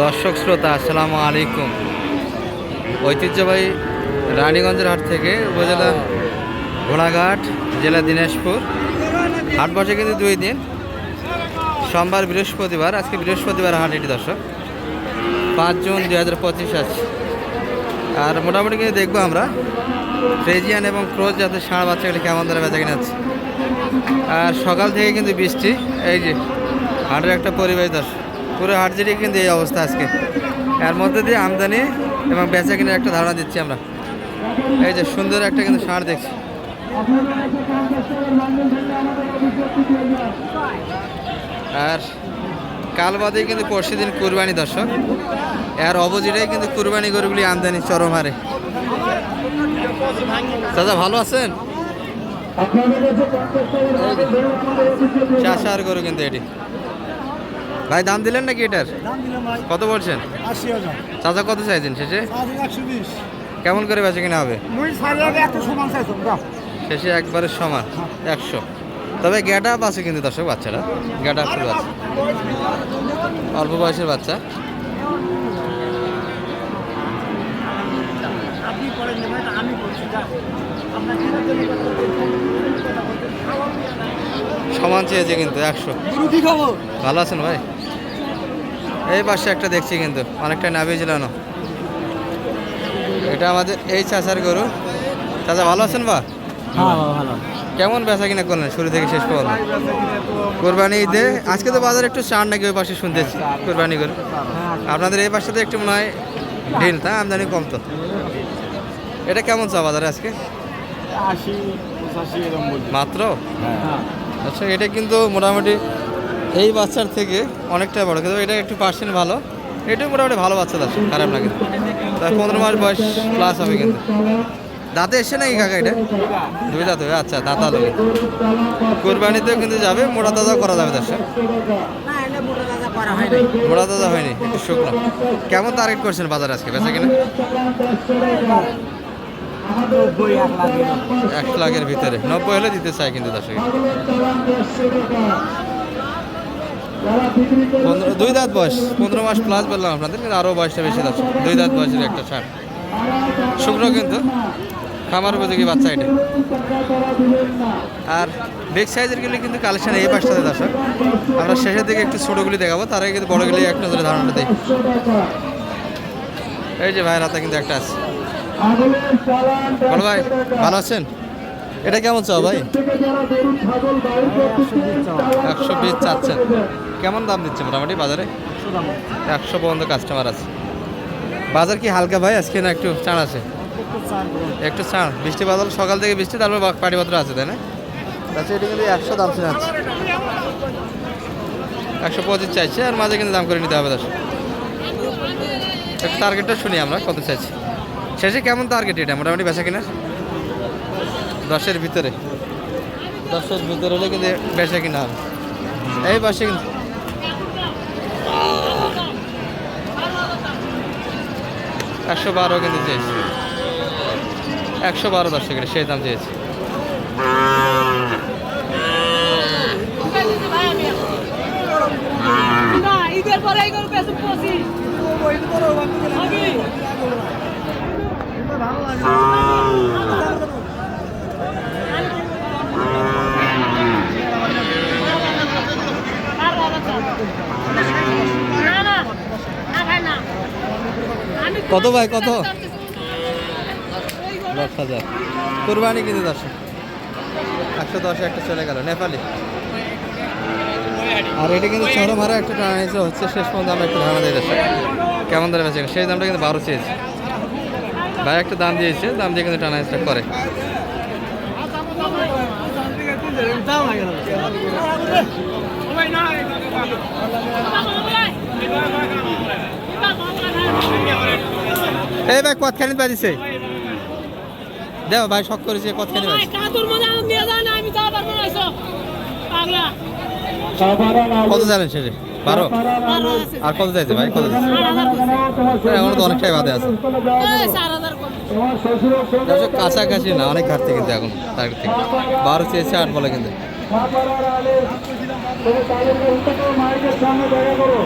দর্শক শ্রোতা, আসসালামু আলাইকুম। ঐতিহ্যবাহী রানীগঞ্জের হাট থেকে উপজেলা ঘোড়াঘাট, জেলা দিনাজপুর। হাট বসে কিন্তু দুই দিন। সোমবার বৃহস্পতিবার, আজকে বৃহস্পতিবার হাট এটি দর্শক। পাঁচ জুন দুই হাজার পঁচিশ আছে আর মোটামুটি কিন্তু দেখব আমরা, ফ্রেজিয়ান এবং ক্রোজ জাতের ষাঁড় বাচ্চাগুলি কেমন ধরে বেচা কিনে আছে আর সকাল থেকে কিন্তু বৃষ্টি, এই যে, হাটের একটা পরিবেশ দর্শক। পুরো হাট জুড়ে কিন্তু এই অবস্থা আজকে। এর মধ্যে দিয়ে আমদানি এবং বেচা কিনে একটা ধারণা দিচ্ছি আমরা। এই যে সুন্দর একটা কিন্তু ষাঁড় দেখছি। আর কাল বাদে কিন্তু পরশু দিন কুরবানি দর্শক। এর অপোজিটে কিন্তু কুরবানি গরুগুলি আমদানি চরম হারে। দাদা, ভালো আছেন? চাষার গরু কিন্তু এটি। ভাই দাম দিলেন নাকি এটার? দাম দিলাম ভাই। কত বলছেন? চাচা কত চাইছেন শেষে? কেমন করে বেচে কিনা হবে? শেষে একবারে সমান একশো। তবে গ্যাট আপ আছে কিন্তু দর্শক বাচ্চারা। গ্যাট আপ ফুল আছে। অল্প বয়সের বাচ্চা। সমান চেয়েছে কিন্তু একশো। ভালো আছেন ভাই? এই পাশে একটা দেখছি কিন্তু অনেকটা নাবি ঝুলানো। এটা আমাদের এই চাচার গরু। চাচা ভালো আছেন বা? হ্যাঁ কেমন বেচা কিনা করলেন শুরু থেকে শেষ পর্যন্ত? কোরবানি ঈদে আজকে তো বাজার একটু চার নাকি ওই পাশে শুনতেছি কোরবানি গরু। আপনাদের এই পাশে তো একটু মনে হয় ঢিল তা আমদানি কম তো। এটা কেমন চা বাজারে আজকে? মাত্র? হ্যাঁ। আচ্ছা এটা কিন্তু মোটামুটি এই বাচ্চার থেকে অনেকটা বড় কিন্তু এটা একটু পার্সেন্ট ভালো। এটাও মোটামুটি ভালো বাচ্চা আছে খারাপ না কিন্তু পনেরো মাস বয়স প্লাস হবে কিন্তু। দাঁতে এসে নাকি কাকা এটা? দুই দাঁত হবে আচ্ছা দাঁতা লোক কোরবানিতেও কিন্তু যাবে মোটা দাদা করা যাবে তার সাথে। মোটা দাদা হয় দাদা হয়নি একটু শুকনো। কেমন টার্গেট করছেন বাজার আজকে বেচা কিনা? এক এক লাখের ভিতরে। নব্বই হলে দিতে চাই কিন্তু দর্শক। পনেরো দুই দাঁত বয়স, পনেরো মাস প্লাস বললাম আপনাদের কিন্তু আরও বয়সটা বেশি দর্শক দুই দাঁত বয়সের একটা ষাট শুকনো কিন্তু, খামার উপযোগী বাচ্চা এটা। আর বিগ সাইজের গুলি কিন্তু কালেকশন এই পাশটাতে, দর্শক। আমরা শেষের দিকে একটু ছোটোগুলি দেখাবো, তার আগে কিন্তু বড়গুলি এক নজরে ধারণাটা দিই। এই যে ভাইয়ের হাতে কিন্তু একটা আছে। বলো ভাই, ভালো আছেন? এটা কেমন চাও ভাই? একশো বিশ চাচ্ছেন। কেমন দাম দিচ্ছে মোটামুটি বাজারে? একশো পর্যন্ত কাস্টমার আছে। বাজার কি হালকা ভাই? আজকে না একটু চাণ আছে? একটু চাণ বৃষ্টি বাদল সকাল থেকে বৃষ্টি তারপর পাটিপত্র আছে তাই না? আচ্ছা এটা কিন্তু একশো দাম শোনাচ্ছে একশো পঁচিশ চাইছে আর মাঝে কিন্তু দাম করে নিতে হবে দশ টার্গেটটা শুনি আমরা কত চাইছি? শেষে কেমন টার্গেট এটা? মোটামুটি বেচা কিনা? দশের ভিতরে। দশের ভিতরে হলে কিন্তু বেচা কিনা হবে। এই পাশে কিন্তু একশো বারো কিন্তু চেয়েছি। একশো বারো দশ টাকা সেই দাম চেয়েছি। কত ভাই, কত? দশ হাজার কোরবানি কিন্তু দশ একশো দশে একটা চলে গেল নেপালি আর এটা কিন্তু চরম হারে একটা টানা নিয়েছে হচ্ছে শেষ পর্যন্ত আমরা একটু ধারণা দিয়ে যাচ্ছি কেমন দামে বেঁচে সেই দামটা কিন্তু বারো চেয়েছে ভাই একটা দাম দিয়েছে দাম দিয়ে কিন্তু টানা হিসেবে করে এই ভাই কতখানি বাজিছে? দেও ভাই, শখ করেছে কতখানি কত জানেন শেষে? বারো? আর কত চাইছে ভাই, কত। এখন তো অনেকটাই বাদে আছে। কাছাকাছি না, অনেক ঘাটতি কিন্তু এখন বারো চেয়েছে, আট বলে কিন্তু। সামনে দেখা করো।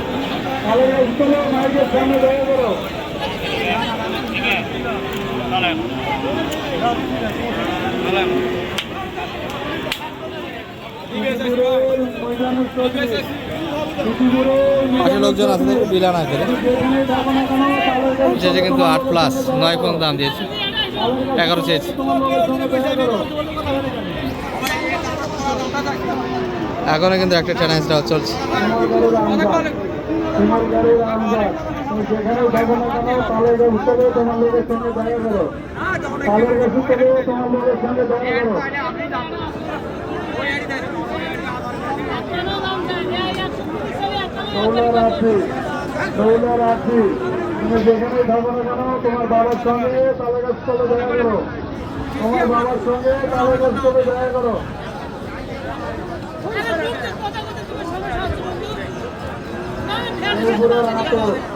পাশে লোকজন আছে বিলা না করে শেষে কিন্তু আট প্লাস নয় পর্যন্ত দাম দিয়েছে। এগারো চেয়েছে। এখনও কিন্তু একটা চ্যালেঞ্জ দেওয়া চলছে। তুমি যেখানে থাকো না কেন তোমার বাবার সঙ্গে তালে গাছ তলে দেখা করো তোমার বাবার সঙ্গে তালে গাছ তলে দেখা করো মেহেরপুরের আতর মেহেরপুরের আতর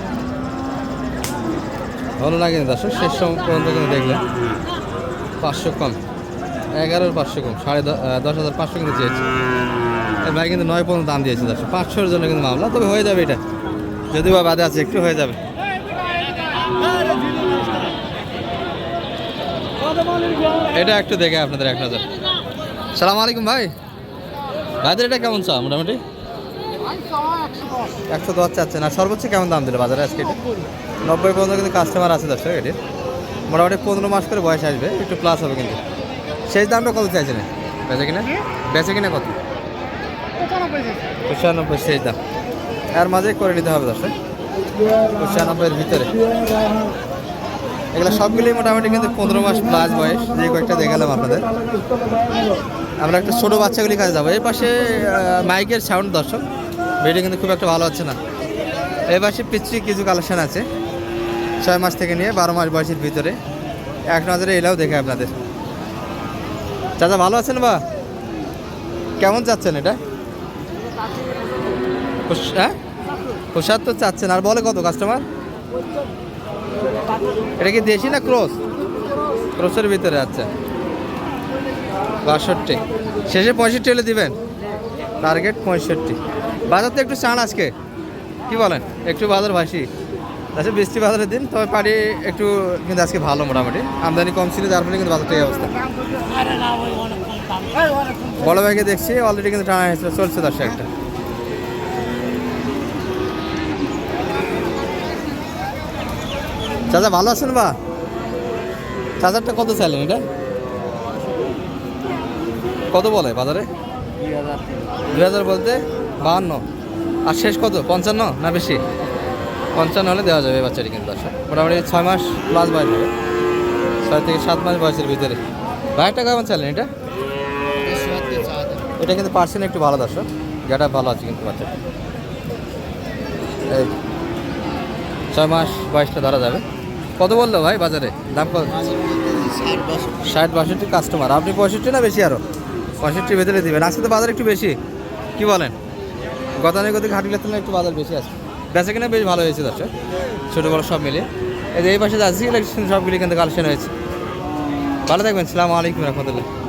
ভালো লাগে না দর্শক, শেষ সময় পর্যন্ত কিন্তু দেখলেন। পাঁচশো কম, এগারোর পাঁচশো কম, সাড়ে দশ হাজার পাঁচশো কিন্তু চেয়েছে। ভাই কিন্তু নয় পর্যন্ত দাম দিয়েছে দর্শক, পাঁচশোর জন্য কিন্তু মামলা, তবে হয়ে যাবে এটা। যদি বা বাদে আছে, একটু হয়ে যাবে। এটা একটু দেখে আপনাদের এক নজর। সালাম আলাইকুম ভাই। ভাইদের এটা কেমন চা, মোটামুটি? একশো দশ চাচ্ছেন আর সর্বোচ্চ কেমন দাম দিল বাজারে আজকে? এটা নব্বই পর্যন্ত কিন্তু কাস্টমার আছে দর্শক এটির মোটামুটি পনেরো মাস করে বয়স আসবে একটু প্লাস হবে কিন্তু। সেই দামটা কত চাইছেন? বেচে কিনা? বেচে কিনা কত? পঁচানব্বই সেই দাম। এর মাঝে করে নিতে হবে দর্শক পঁচানব্বইয়ের ভিতরে। এগুলো সবগুলোই মোটামুটি কিন্তু পনেরো মাস প্লাস বয়স যে কয়েকটা দেখালাম আপনাদের। আমরা একটা ছোটো বাচ্চাগুলি কাজে যাব। এই পাশে মাইকের সাউন্ড দর্শক। ভিডিও কিন্তু খুব একটা ভালো হচ্ছে না। এই পাশে পিচ্ছি কিছু কালেকশন আছে। ছয় মাস থেকে নিয়ে বারো মাস বয়সের ভিতরে। এক নজরে এলাও দেখে আপনাদের। চাচা, ভালো আছেন বা? কেমন চাচ্ছেন এটা? হ্যাঁ? তো চাচ্ছেন। আর বলে কত কাস্টমার এটা কি দেশি না ক্রস ক্রসের ভিতরে আচ্ছা। বাষট্টি। শেষে পঁয়ষট্টি হলে দিবেন। টার্গেট পঁয়ষট্টি। বাজার তো একটু চান আজকে। কি বলেন? একটু বাজার ভাসি। আচ্ছা বৃষ্টি বাজারের দিন, তবে পাড়ি একটু কিন্তু আজকে ভালো মোটামুটি। আমদানি কম ছিল, যার ফলে কিন্তু বাজারটা এই অবস্থা। বড় ভাইকে দেখছি অলরেডি কিন্তু টানা হয়েছিল চলছে দশ একটা। চাচা, ভালো আছেন বা? চার্জারটা কত চাইলেন এটা? কত বলে বাজারে? দুই হাজার বলতে? বাহান্ন। আর শেষ কত? পঞ্চান্ন না বেশি? পঞ্চান্ন হলে দেওয়া যাবে বাচ্চাটি কিন্তু দর্শক মোটামুটি ছয় মাস প্লাস বয়স হবে। ছয় থেকে সাত মাস বয়সের ভিতরে। বাইকটা কেমন চাইলেন এটা? এটা কিন্তু পার্সেন্ট একটু ভালো দর্শক। যেটা ভালো আছে কিন্তু বাচ্চাটা। এই ছয় মাস বয়সটা ধরা যাবে। কত বলল ভাই বাজারে? দাম কত? ষাট বাষট্টি কাস্টমার আপনি পঁয়ষট্টি না বেশি আরও পঁয়ষট্টির ভেতরে দিবেন। আজকে তো বাজার একটু বেশি। কি বলেন? গতানুগতিক হাটগুলোর তুলনায় একটু বাজার বেশি আছে। বেচা কিনা বেশ ভালো হয়েছে দর্শক, ছোটো বড়ো সব মিলিয়ে। এই যে এই পাশে যাচ্ছি সবগুলি কিন্তু কালেকশন হয়েছে। ভালো থাকবেন, সালামু আলাইকুম রহমতুল্লাহ।